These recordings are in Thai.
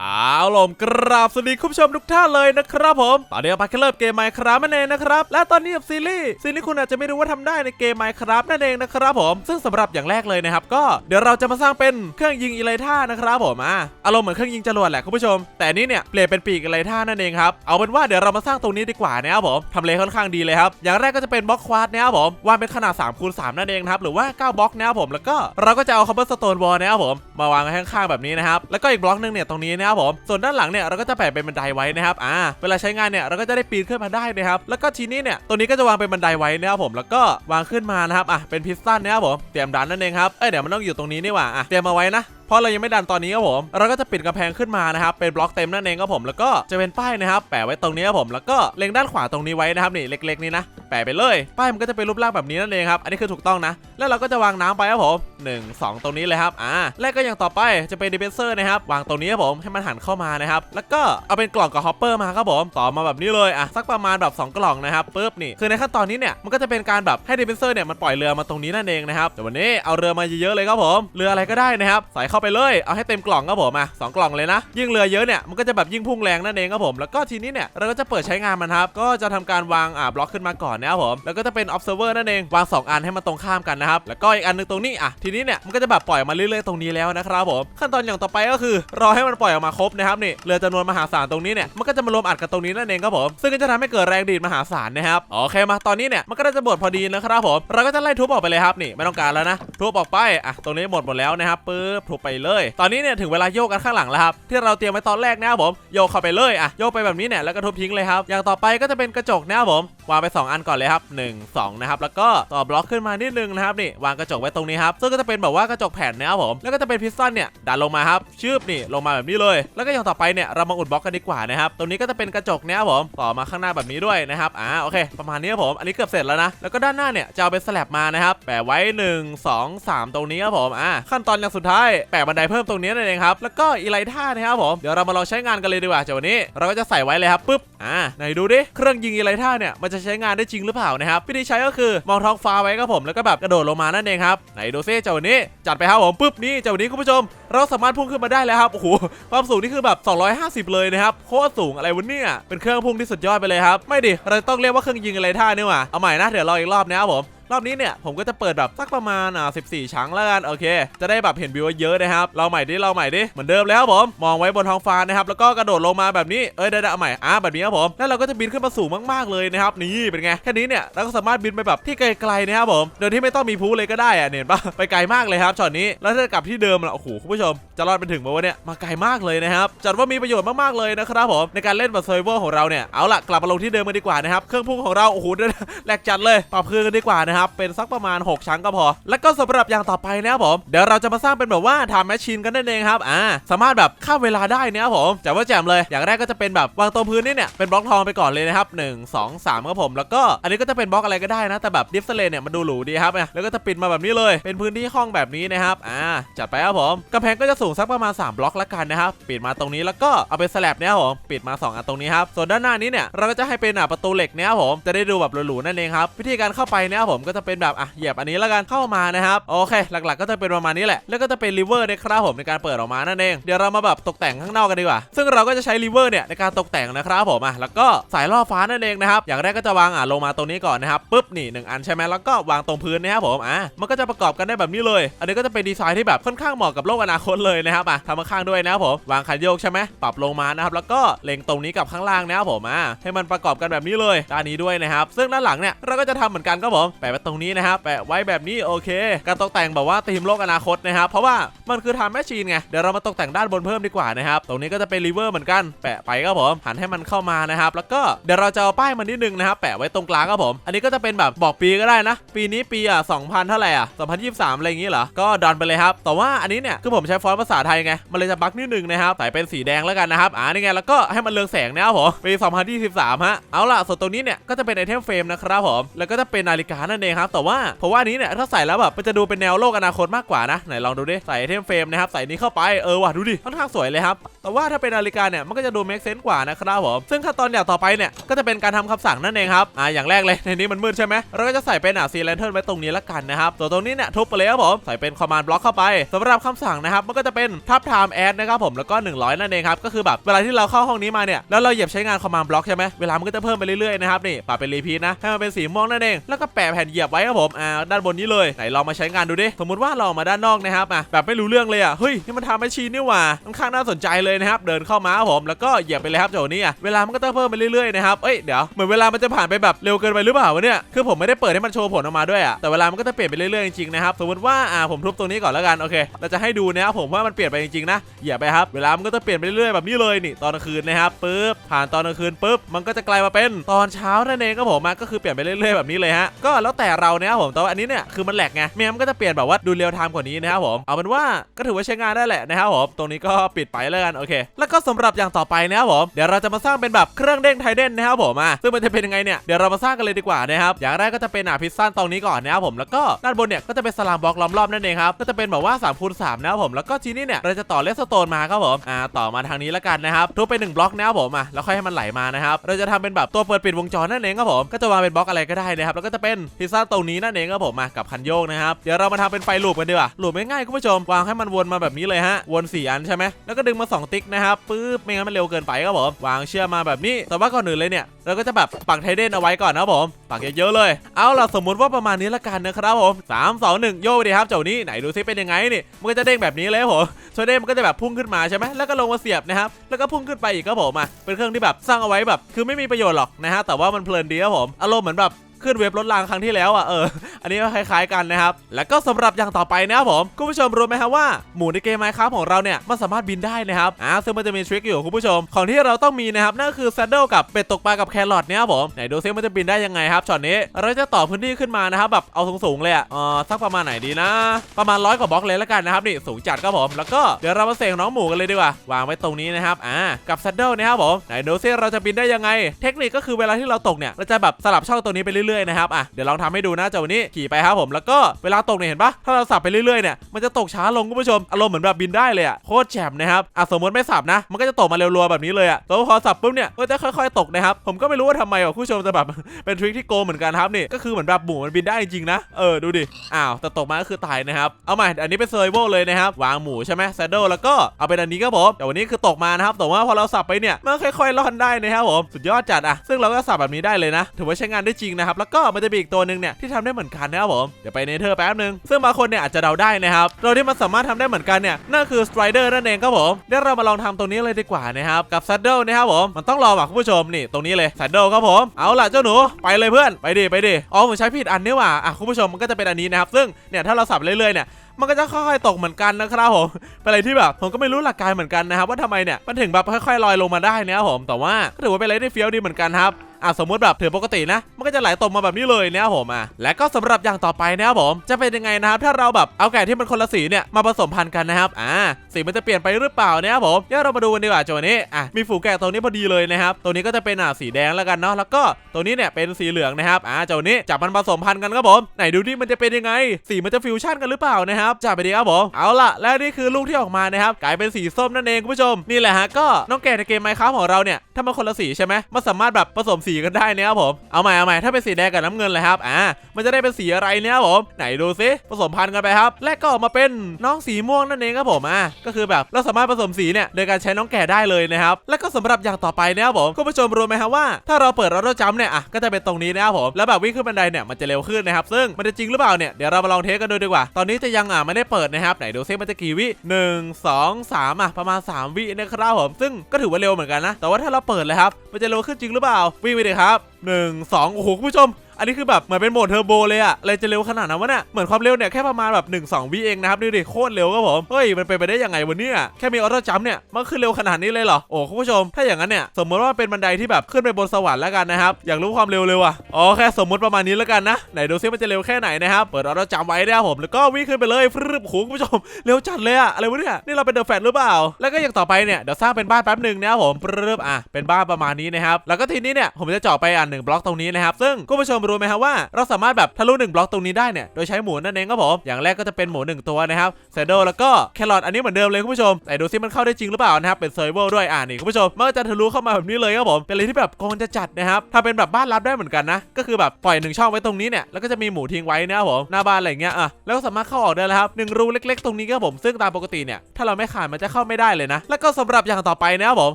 เอาลมกราบสวัสดีคุณผู้ชมทุกท่านเลยนะครับผมตอนนี้เราไปเริ่มเกมไมค์ครับนั่นเองนะครับและตอนนี้กับซีรีส์ซีรีส์คุณอาจจะไม่รู้ว่าทำได้ในเกมไมค์ครับนั่นเองนะครับผมซึ่งสำหรับอย่างแรกเลยนะครับก็เดี๋ยวเราจะมาสร้างเป็นเครื่องยิงอีไลท่านะครับผมอะอารมณ์เหมือนเครื่องยิงจรวดแหละคุณผู้ชม แต่นี้เนี่ยเปลี่ยนเป็นปีกอีไลท่านั่นเองครับเอาเป็นว่าเดี๋ยวเรามาสร้างตรงนี้ดีกว่านะครับผมทำเลค่อนข้างดีเลยครับอย่างแรกก็จะเป็นบล็อกควาดนะครับผมวางเป็นขนาด3คูณ3นั่นเองครับหรือว่า9บล็อกนะครับผมแล้วก็เราก็จะเอาคอมเบอร์สโตนวอลนะครับผมมาวางข้างๆแบบนี้นะครับแล้วก็อีกบล็อกนึงเนี่ยตรงนี้นะครับผมส่วนด้านหลังเนี่ยเราก็จะแปะเป็นบันไดไว้นะครับอ่าเวลาใช้งานเนี่ยเราก็จะได้ปีนขึ้นมาได้นะครับแล้วก็ทีนี้เนี่ยตัวนี้ก็จะวางเป็นบันไดไว้นะครับผมแล้วก็วางขึ้นมานะครับอะเป็นพิสตันนะครับผมเตรียมดันนั่นเองครับเอ้ยเดี๋ยวมันต้องอยู่ตรงนี้นี่หว่าอะเตรียมมาไว้นะเพราะเรายังไม่ดันตอนนี้ครับผม เราก็จะปิดกำแพงขึ้นมานะครับเป็นบล็อกเต็มนั่นเองครับผมแล้วก็จะเป็นป้ายนะครับแปะไว้ตรงนี้ครับผมแล้วก็เล็งด้านขวาตรงนี้ไว้นะครับนี่เล็ก ๆ นี่นะแปะไปเลยป้ายมันก็จะเป็นรูปร่างแบบนี้นั่นเองครับอันนี้คือถูกต้องนะ แล้วเราก็จะวางน้ำไปครับผม1 2 ตรงนี้เลยครับอ่าและก็อย่างต่อไปจะเป็นดิเฟนเซอร์นะครับวางตรงนี้ครับผมให้มันหันเข้ามานะครับแล้วก็เอาเป็นกล่องกับฮอปเปอร์มาครับผมต่อมาแบบนี้เลยอะสักประมาณแบบ 2 กล่องนะครับปึ๊บนี่คือในขั้นตอนนี้เนี่ยมันก็จะเป็นการแบบให้ดิเฟนเซอร์เนี่ยมันปล่อยเรือมาตรงนี้นั่นเองนะครับแต่วันนี้เอาเรือมาเยอะๆเลยครับผมเรืออะไรก็ได้นะครับใส่เข้าไปเลยเอาให้เต็มกล่องครับผมอะสองกล่องเลยนะ ยิ่งเรือเยอะเนี่ยมันก็จะแบบยิ่งพุ่งแรงนั่นเองครับผมแล้วก็ทีนี้เนี่ยเราก็จะเปิดใช้งานมันครับก็จะทำการวางอ่าบล็อกขึ้นมาก่อนนะครับผมแล้วก็จะเป็น observer นั่นเองวาง 2 อันให้มันตรงข้ามกันนะครับแล้วก็อีกอันหนึงตรงนี้อะทีนี้เนี่ยมันก็จะแบบปล่อยมาเรื่อยๆตรงนี้แล้วนะครับผมขั้นตอนอย่างต่อไปก็คือ รอให้มันปล่อยออกมาครบนะครับนี่เรือจำนวนมหาศาลตรงนี้เนี่ยมันก็จะมารวมอัดกันตรงนี้นั่นเองครับผมซึ่งก็จะทำให้เกิดแรงดีดมหาศาลนะครับโอเคมาตอนนี้เนี่ยมันก็จะหมดพอดีนะครับผมเราก็จะไล่ทุบออกไปเลยครับนี่ไม่ต้องการแล้วนะทุบออกไปอะตรงนี้หมดหมดแล้วนะครับปึ๊บทุบไปเลย ตอนนี้เนี่ยถึงเวลาโยกกันข้างหลังแล้วครับที่เราเตรียมไว้ตอนแรกนะครับผมโยกเข้าไปเลยอะโยกไปแบบนี้เนี่ยแล้วก็ทุบทิ้งเลยครับอย่างต่อไปก็จะเป็นกระจกนะครับผมวางไป 2 อันก่อนเลยครับ 1 2 นะครับ แล้วก็ต่อบล็อกขึ้นมานิดนึงนะครับนี่วางกระจกไว้ตรงนี้ครับซึ่งก็จะเป็นแบบว่ากระจกแผ่นนะครับผมแล้วก็จะเป็นพิสตันเนี่ยดันลงมาครับชืบนี่ลงมาแบบนี้เลย แล้วก็อย่างต่อไปเนี่ยเรามาอุดบล็อกกันดีกว่านะครับตรงนี้ก็จะเป็นกระจกเนี่ยครับผมต่อมาข้างหน้าแบบนี้ด้วยนะครับอ่าโอเค ประมาณนี้ครับผมอันนี้เกือบเสร็จแล้วนะแล้วก็ด้านหน้าเนี่ยจะเอาเป็นสแลบมานะครับแปะไว้ 1 2 3 ตรงนี้ครับผมอ่าขั้นตอนอย่างสุดท้ายแปะบันไดเพิ่มตรงนี้นั่นเองครับ แล้วก็อีไลท่านะครับผม เดี๋ยวเรามาลองใช้งานกันเลยดีกว่าจากวันนี้ เราก็จะใส่ไว้เลยครับปุ๊บ อ่า ไหนดูดิ เครื่องยิงอีไลท่าเนี่ย มันจะใช้งานได้จริงหรือเปล่านะครับ วิธีใช้ก็คือมองท้องฟ้าไว้ครับผม แล้วก็แบบกระโดดลงมานั่นเองครับ ไหนดูซิจากวันนี้ จัดไปครับผมปุ๊บนี่จากวันนี้คุณผู้ชม เราสามารถพุ่งขึ้นมาได้แล้วครับโอ้โหความสูงนี่คือแบบ 250 เลยนะครับโคตรสูงอะไรวะเนี่ยเป็นเครื่องพุ่งที่สุดยอดไปเลยครับไม่ดิเราต้องเรียกว่าเครื่องยิงอะไรท่านี่หว่าเอาใหม่นะเดี๋ยวรออีกรอบนะครับผมรอบนี้เนี่ยผมก็จะเปิดแบบสักประมาณอ่า14ชั้งแล้วกันโอเค จะได้แบบเห็นวิวเยอะนะครับ เราใหม่ดิเราใหม่ดิเหมือนเดิมแล้วผมมองไว้บนท้องฟ้านะครับแล้วก็กระโดดลงมาแบบนี้เอ้ยได้ๆใหม่อะแบบนี้ครับผมแล้วเราก็จะบินขึ้นมาสูงมากๆเลยนะครับนี่เป็นไงแค่นี้เนี่ยเราก็สามารถบินไปแบบที่ไกลๆนะครับผมโดยที่ไม่ต้องมีพูเลยก็ได้อะเนี่ยเห็นปะไปไกลมากเลยครับช็อตนี้แล้วถ้ากลับที่เดิมล่ะโอ้โหคุณผู้ชมจะรอดไปถึงไหมวะเนี่ยมาไกลมากเลยนะครับจัดว่ามีประโยชน์มากๆเลยนะครับผมในการเล่นแบบเซอร์เวอร์ของเราเนี่ยเอาล่ะกลับมาลงที่เดิมกันดีกว่านะครับเครื่องพุ่งของเราโอ้โหเดี๋ยวนะแหลกจัดเลยปรับเครื่องกันดีกว่านะครับเป็นสักประมาณ 6 ชั้นก็พอ แล้วก็สำหรับอย่างต่อไปนะครับผมเดี๋ยวเราจะมาสร้างเป็นแบบว่าทำแมชชีนกันนั่นเองครับอ่าสามารถแบบข้ามเวลาได้นะครับผมแต่ว่าแจ่มเลยอย่างแรกก็จะเป็นแบบวางตรงพื้นนี่เนี่ยเป็นบล็อกทองไปก่อนเลยนะครับ1 2 3ครับผมแล้วก็อันนี้ก็จะเป็นบล็อกอะไรก็ได้นะแต่แบบดิฟเซเลเนี่ยมันดูหรูดีครับเนี่ยแล้วก็จะปิดมาแบบนี้เลย เป็นพื้นที่ห้องแบบนี้นะครับอ่าจัดไปครับผมกำแพงก็จะสูงสักประมาณ 3 บล็อกละกันนะครับปิดมาตรงนี้แล้วก็เอาเป็นสแลบเนี่ยครับผมปิดมา 2 อันตรงนี้ครับส่วนด้านหน้านี้เนี่ยเราก็จะให้เป็นอะประตูเหล็กเนี่ยครับผมจะได้ดูแบบหรูๆนั่นเองครับวิธีการเข้าไปเนี่ยครับผมก็จะเป็นแบบอะเหยียบอันนี้แล้วกันเข้ามานะครับโอเค หลักๆ ก็จะเป็นประมาณนี้แหละ แล้วก็จะเป็นริเวอร์นะครับผมในการเปิดออกมานั่นเองเดี๋ยวเรามาแบบตกแต่งข้างนอกกันดีกว่า ซึ่งเราก็จะใช้ริเวอร์เนี่ยในการตกแต่งนะครับผมอะแล้วก็สายล่อฟ้านั่นเองนะครับอย่างแรกก็จะวางอะลงมาตรงนี้ก่อนนะครับปุ๊บนี่หนึ่งอันใช่ไหมแล้วก็วางตรงพื้นนะครับผมอะมันก็จะประกอบกันได้แบบนี้เลย อันนี้ก็จะเป็นดีไซน์ที่แบบค่อนข้างเหมาะกับโลกอนาคตเลยนะครับอะทำข้างด้วยนะครับผมวางคันโยกใช่ไหมปรับลงมานะครับแล้วก็เล็งตรงนี้กับข้างล่างนะครับผมอะให้มันประกอบกันแบบนี้เลยด้านนี้ด้วยนะครับ ซึ่งด้านหลังเนี่ยเราก็จะทำเหมือนกันครับผมแปะไว้ตรงนี้นะครับแปะไว้แบบนี้โอเค การตกแต่งแบบว่าธีมโลกอนาคตนะครับเพราะว่ามันคือทำแมชชีนไงเดี๋ยวเรามาตกแต่งด้านบนเพิ่มดีกว่านะครับตรงนี้ก็จะเป็นรีเวอร์เหมือนกันแปะไปครับผมหันให้มันเข้ามานะครับแล้วก็เดี๋ยวเราจะเอาป้ายมันนิดนึงนะครับแปะไว้ตรงกลางครับผม อันนี้ก็จะเป็นแบบบอกปีก็ได้นะ ปีนี้ปีอะ2000 เท่าไหร่อะ2023 อะไรอย่างงี้เหรอก็ดันไปเลยครับแต่ว่าอันนี้เนี่ยคือผมใช้ฟอนต์ภาษาไทยไง มันเลยจะบั๊กนิดนึงนะครับใส่เป็นสีแดงแล้วกันนะครับ อ่านี่ไง แล้วก็ให้มันเรืองแสงนะครับผมปี2023ฮะ เอาล่ะ ส่วนตรงนี้เนี่ย ก็จะเป็นไอเทมเฟรมนะครับผม แล้วก็จะเป็นนาฬิกานั่นเองครับ แต่ว่าผมว่านี้เนี่ย ถ้าใส่แล้วแบบ มันจะดูเป็นแนวโลกอนาคตมากกว่านะ ไหนลองดูดิ ใส่ไอเทมเฟรมนะครับ ใส่นี้เข้าไป เออว่ะ ดูดิ ค่อนข้างสวยเลยครับ แต่ว่าถ้าเป็นนาฬิกาเนี่ย มันก็จะดูเมคเซนส์กว่านะครับผม ซึ่งขั้นตอนอย่างต่อไปเนี่ย ก็จะเป็นการทำคำสั่งนั่นเองครับ อ่า อย่างแรกเลย ในนี้มันมืดใช่ไหมเราก็จะใส่เป็นอะซีเลนเทิร์นไว้ตรงนี้ละกันนะครับส่วนตรงนี้เนี่ยทุบไปเลยครับผมใส่เป็นคอมมานด์บล็อกเข้าไปสำหรับคำสั่งนะครับนะครับมันก็จะเป็นทับไทม์แอดนะครับผมแล้วก็ 100 นั่นเองครับก็คือแบบเวลาที่เราเข้าห้องนี้มาเนี่ยแล้วเราเหยียบใช้งานคอมมานด์บล็อกใช่ไหมเวลามันก็จะเพิ่มไปเรื่อยๆนะครับนี่ปรับเป็นรีพีทนะให้มันเป็นสีม่วงนั่นเองแล้วก็แปะแผ่นเหยียบไว้ครับผมอ่าด้านบนนี้เลยไหนลองมาใช้งานดูดิสมมติว่าเรามาด้านนอกนะครับอะแบบไม่รู้เรื่องเลยอะเฮ้ยนี่มันทำแมชชีนนี่หว่าค่อนข้างน่าสนใจเลยนะครับเดินเข้ามาครับผมแล้วก็เหยียบไปเลยครับเจ้านี่อะเวลามันก็ต้องเพิ่มไปเรื่อยๆนะครับเอ้ยเดี๋ยวเหมือนเวลามันจะผ่านไปแบบเร็วเกินไปหรือเปล่าวะเนี่ยคือผมไม่ได้เปิดให้มันโชว์ผลออกมาด้วยอะแต่เวลามันก็จะเปลี่ยนไปเรื่อยๆจริงๆนะครับสมมติว่าอ่าผมทุบตรงนี้ก่อนแล้วกันโอเคเราจะให้ดูนะับผมว่ามันเปลี่ยนไปจริงๆนะเหยียบไปครับเวลามันก็จะเปลี่ยนไปเรื่อยๆแบบนี้เลยนี่ตอนกลางคืนนะครับปึ๊บผ่านตอนกลางคืนปุ๊บมันก็จะกลายมาเป็นตอนเช้านั่นเองครับผมอะก็คือเปลี่ยนไปเรื่อยๆแบบนี้เลยฮะก็แล้วแต่เราเนี่ยครับผมแต่ว่าอันนี้เนี่ยคือมันแหลกไงเมมนก็จะเปลี่ยนแบบว่าดูเรียลไทม์กว่านี้นะครับผมเอาเป็นว่าก็ถือว่าใช้งานได้แหละนะครับผมตรงนี้ก็ปิดไปแล้วกันโอเค แล้วก็สำหรับอย่างต่อไปนะครับผมเดี๋ยวเราจะมาสร้างเป็นแบบเครื่องเด้งไทเด้นนะครับผมอะซึ่งมันจะเป็นยังไงเนี่ยเดี๋ยวเรามาสร้างกันเลยดีกว่านะครับอย่างแรกก็จะเป็นอะพิซซ่าตรงนี้ก่อนนะครับผมแล้วก็ด้านบนเนี่ยก็จะเป็นสลามบล็อกล้อมรอบนั่นเองครับก็จะเป็นแบบว่า3คูณ3นะครับผมแล้วก็ทีนี้เนี่ยเราจะต่อเลสโตนมาครับผมอ่าต่อมาทางนี้แล้วกันนะครับทุบไปหนึ่งบล็อกนะครับผมอะแล้วค่อยให้มันไหลมานะครับเราจะทำเป็นแบบตัวเปิดปิดวงจรนั่นเองครับผมก็จะวางเป็นบล็อกอะไรก็ได้นะครับแล้วก็จะเป็นพิซซ่าตรงนี้นั่นเองครับผมมากับคันโยกนะครับเดี๋ยวเรามาทำเป็นไฟลูปกันดีกว่าลูปง่ายๆคุณผู้ชมวางให้มันวนมาแบบนี้เลยฮะวนสี่อันใช่ไหมแล้วก็ดึงมาสองติ๊กนะครับปึ๊บไม่งั้นมันเร็วเกินไปครับผมวางเชื่อมมาแบบนี้ แต่ว่าก่อนอื่นเลยเนี่ยเราก็จะแบบปักไทเดนเอาไว้ก่อนนะครับผมปักเยอะๆเลย เอาล่ะสมมุติว่าประมาณนี้ละกันนะครับผม3 2 1โยกดีครับเจ้านี้ไหนดูซิเป็นยังไงนี่มันก็จะเด้งแบบนี้เลยครับผมโซเด้มันก็จะแบบพุ่งขึ้นมาใช่ไหมแล้วก็ลงมาเสียบนะครับแล้วก็พุ่งขึ้นไปอีกครับผมอะเป็นเครื่องที่แบบสร้างเอาไว้แบบ คือไม่มีประโยชน์หรอกนะฮะแต่ว่ามันเพลินดีครับผมอารมณ์เหมือนแบบ ขึ้นเว็บรถรางครั้งที่แล้วอะเอออันนี้ก็คล้ายๆกันนะครับ แล้วก็สำหรับอย่างต่อไปนะครับผมคุณผู้ชมรู้ไหมครับว่าหมูในเกมไมค์ครับของเราเนี่ยมันสามารถบินได้นะครับอ่าซึ่งมันจะมีทริคอยู่คุณผู้ชม ของที่เราต้องมีนะครับนั่นคือแซดเดิลกับเป็ดตกปลากับแครอทเนี่ยครับผมไหนดูซิมันจะบินได้ยังไงครับช็อตนี้เราจะต่อพื้นที่ขึ้นมานะครับแบบเอาสูงๆเลยอะเออสักประมาณไหนดีนะ ประมาณร้อยกว่าบล็อกเลยแล้วกันนะครับนี่สูงจัดครับผมแล้วก็เดี๋ยวเรามาเสกน้องหมูกันเลยดีกว่าวางไว้ตรงนี้นะครับอ่ากับแซดเดิลนะครับผมไหนดูซิเราจะบินได้ยังไง เทคนิคก็คือเวลาที่เราตกเนี่ยเราจะแบบสลับช่องตัวนี้ไปเรื่อยๆนะครับอะเดี๋ยวลองทำให้ดูนะจ้าวันนี้ขี่ไปครับผมแล้วก็เวลาตกเนี่ยเห็นปะถ้าเราสับไปเรื่อยๆเนี่ยมันจะตกช้าลงคุณผู้ชมอารมณ์เหมือนแบบบินได้เลยอะโคตรแจ่มนะครับอะสมมติไม่สับนะ มันก็จะตกมาเร็วๆแบบนี้เลยอะแต่ว่าพอสับปุ๊บเนี่ยก็จะค่อยๆตกนะครับผมก็ไม่รู้ว่าทำไมอะคุณผู้ชมแต่แบบเป็นทริคที่โกงเหมือนกันครับนี่ก็คือเหมือนแบบหมูมันบินได้จริงๆนะเออดูดิอ้าวแต่ตกมาก็คือตายนะครับเอาใหม่อันนี้เป็นเซอร์ไวเลยนะครับวางหมูใช่ไหมแซดเดิลแล้วก็เอาเป็นอันนี้ครับผมแต่วันนี้คือตกมานะครับแต่ว่าพอเราสับไปเนี่ยมันค่อยๆร่อนได้นะครับผมสุดยอดจัดอะซึ่งเราก็สับแบบนี้ได้เลยนะ ถือว่าใช้งานได้จริงนะครับแล้วก็มันจะมีอีกตัวหนึ่งเนี่ยที่ทำได้เหมือนกันนะครับผมเดี๋ยวไปเนเธอร์แป๊บนึงซึ่งบางคนเนี่ยอาจจะเดาได้นะครับเราที่มันสามารถทำได้เหมือนกันเนี่ยนั่นคือสไตรเดอร์นั่นเองครับผมเดี๋ยวเรามาลองทำตรงนี้เลยดีกว่านะครับกับซัดเดิลนะครับผมมันต้องรอว่ะคุณผู้ชมนี่ตรงนี้เลยซัดเดิลครับผมเอาล่ะเจ้าหนูไปเลยเพื่อนไปดิไปดิอ๋อผมใช้ผิดอันนี่หว่าอะคุณผู้ชมมันก็จะเป็นอันนี้นะครับซึ่งเนี่ยถ้าเราสับเรื่อยๆเนี่ยมันก็จะค่อยๆตกเหมือนกันนะครับผม เป็นอะไรที่แบบผมก็ไม่รู้หลักการเหมือนกันนะครับว่าทำไมเนี่ยมันถึงแบบค่อยๆลอยลงมาได้นะครับผม แต่ว่าถือว่าเป็นอะไรที่เฟี้ยวดีเหมือนกันครับ อะสมมติแบบถือปกตินะ มันก็จะไหลตกมาแบบนี้เลยนะครับผมอะและก็สำหรับอย่างต่อไปนะครับผมจะเป็นยังไงนะครับถ้าเราแบบเอาไก่ที่มันคนละสีเนี่ยมาผสมพันธุ์กันนะครับอ่าสีมันจะเปลี่ยนไปหรือเปล่านะครับผมเดี๋ยวเรามาดูกันดีกว่าโจนี้อะมีฝูงแกะตรงนี้พอดีเลยนะครับตัวนี้ก็จะเป็นอะสีแดงแล้วกันเนาะแล้วก็ตัวนี้เนี่ยเป็นสีเหลืองนะครับอ่าเจ้านี้จับมันผสมพันธุ์กันครับผมไหนดูดิมันจะเป็นยังไง สีมันจะฟิวชั่นกันหรือเปล่านะครับจับไปดีครับผมเอาล่ะและนี่คือลูกที่ออกมานะครับกลายเป็นสีส้มนั่นเองคุณผู้ชมนี่แหละฮะก็น้องแกะในเกมไมค์ครับของเราเนี่ยถ้ามันคนละสีใช่ไหมมันสามารถแบบผสมสีกันได้นะครับผม เอาใหม่เอาใหม่ถ้าเป็นสีแดงกับน้ำเงินเลยครับ อ่า มันจะได้เป็นสีอะไรเนี่ยครับผม ไหนดูซิ ผสมพันธุ์กันไปครับ และก็ออกมาเป็นน้องสีม่วงนั่นเองครับผม อ่า ก็คือแบบเราสามารถผสมสีเนี่ยโดยการใช้น้องแก่ได้เลยนะครับ และก็สำหรับอย่างต่อไปเนี่ยครับผม คุณผู้ชมรู้ไหมครับว่า ถ้าเราเปิดรถจัมป์เนี่ย อะ ก็จะเป็นตรงนี้นะครับผม แล้วแบบวิ่งขึ้นบันไดเนี่ย มันจะเร็วขึ้นนะครับ ซึ่งมันจะจริงหรือเปล่าเนี่ย เดี๋ยวเรามาลองเทสกันดูดีกว่า ตอนนี้จะยังอะไม่ได้เปิดนะครับ ไหนดูซิมันจะกี่วิหนึ่งสองสามอะประมาณ 3 วินะครับผม ซึ่งก็ถือว่าเร็วเหมือนกันนะ แต่ว่าถ้าเราเปิดเลยครับ มันจะเร็วขึ้นจริงหรือเปล่าวิ่งไปเลยครับหนึ่งสองโอ้โห คุณผู้ชม อันนี้คือแบบเหมือนเป็นโหมดเทอร์โบเลยอะอะไรจะเร็วขนาดนั้นวะเนี่ยเหมือนความเร็วเนี่ยแค่ประมาณแบบ1 2วิเองนะครับดูดิโคตรเร็วครับผมเฮ้ยมันเป็นไปได้ยังไงวะเนี่ยแค่มีออโต้จัมเนี่ยมันขึ้นเร็วขนาดนี้เลยเหรอโอ้คุณผู้ชม ถ้าอย่างนั้นเนี่ยสมมติว่าเป็นบันไดที่แบบขึ้นไปบนสวรรค์แล้วกันนะครับอยากรู้ความเร็วเลยว่ะอ๋อแค่สมมติประมาณนี้แล้วกันนะไหนดูซิมันจะเร็วแค่ไหนนะครับเปิดออโต้จัมไว้นะครับผมแล้วก็วิ่งขึ้นไปเลยฟรึบโอ้คุณผู้ชมเร็วจัดเลยอะอะไรวะเนี่ยนี่เราเป็นเดอะแฟตหรือเปล่า แล้วก็อย่างต่อไปเนี่ยเดี๋ยวสร้างเป็นบ้านแป๊บหนึ่งนะครับผมปรึบอะเป็นบ้านประมาณนี้นะครับแล้วก็ทีนี้เนี่ยผมจะเจาะไปอ่านหนึ่งบล็อกตรงนี้นะครับซึ่งคุณผู้ชมรู้ไหมครับว่าเราสามารถแบบทะลุหนึ่งบล็อกตรงนี้ได้เนี่ยโดยใช้หมูนั่นเองครับผมอย่างแรกก็จะเป็นหมูหนึ่งตัวนะครับเซโดแล้วก็แครอทอันนี้เหมือนเดิมเลยคุณผู้ชมแต่ดูซิมันเข้าได้จริงหรือเปล่านะครับเป็นเซอร์เวอร์ด้วยอ่านี่คุณผู้ชมมันก็จะทะลุเข้ามาแบบนี้เลยครับผมเป็นอะไรที่แบบโกงจะจัดนะครับถ้าเป็นแบบบ้านรับได้เหมือนกันนะก็คือแบบปล่อยหนึ่งช่องไว้ตรงนี้เนี่ยแล้วก็จะมีหมูทิ้งไว้นะครับผมหน้าบ้านอะไรเงี้ยอะแล้วก็สามารถเข้าออกได้แล้วครับหนึ่งรูเล็ก ๆ ตรงนี้ครับผมซึ่งตามปกติเนี่ยถ้าเราไม่ขาดมันจะเข้าไม่ได้เลยนะ แล้วก็สำหรับอย่างต่อไปนะครับผม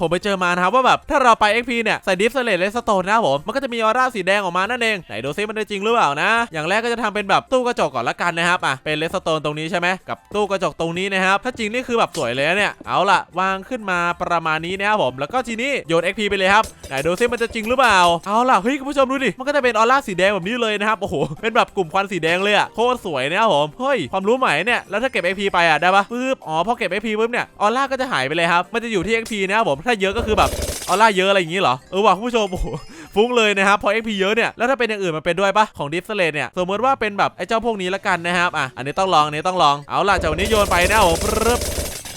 ผมไปเจอมานะครับว่าแบบถ้าเราไป XP เนี่ยใส่ดิฟสเลตเลสโตนนะครับผมมันก็จะมีออร่าสีแดงออกมานั่นเองไหนดูซิมันได้จริงหรือเปล่านะ อย่างแรกก็จะทำเป็นแบบตู้กระจกก่อนละกันนะครับอะเป็นเลสโตนตรงนี้ใช่ไหมกับตู้กระจกตรงนี้นะครับถ้าจริงนี่คือแบบสวยเลยนะเนี่ยเอาล่ะวางขึ้นมาประมาณนี้นะครับผมแล้วก็ทีนี้โยน XP ไปเลยครับไหนดูซิมันจะจริงหรือเปล่าเอาล่ะเฮ้ยคุณผู้ชมดูดิมันก็จะเป็นออร่าสีแดงแบบนี้เลยนะครับโอ้โหเป็นแบบกลุ่มควันสีแดงเลยอะโคตรสวยนะครับผมเฮ้ยความรู้ใหม่เนี่ยแล้วถ้าเก็บ XP ไปอะได้ปะปึ๊บอ๋อพอเก็บ XP ปุ๊บเนี่ยออร่าก็จะหายไปเลยครับมันจะอยู่ที่ XP นะครับผมถ้าเยอะก็คือแบบออร่าเยอะอะไรอย่างงี้เหรอเออว่ะคุณผู้ชมโอ้โห ฟุ้งเลยนะครับพอ XP เยอะเนี่ยแล้วถ้าเป็นอย่างอื่นมันเป็นด้วยปะของดิฟสเลตเนี่ยสมมติว่าเป็นแบบไอ้เจ้าพวกนี้ละกันนะครับอะอันนี้ต้องลองอันนี้ต้องลองเอาล่ะจากวันนี้โยนไปนะผม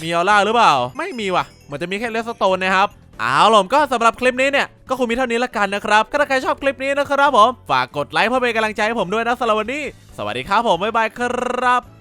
มีออร่าหรือเปล่า ไม่มีว่ะเหมือนจะมีแค่เลสโตนนะครับเอาล่ะก็สำหรับคลิปนี้เนี่ยก็คงมีเท่านี้ละกันนะครับก็ถ้าใครชอบคลิปนี้นะครับผมฝากกดไลค์เพื่อเป็นกำลังใจให้ผมด้วยนะสำหรับวันนี้ สวัสดีครับผมบ๊ายบายครับ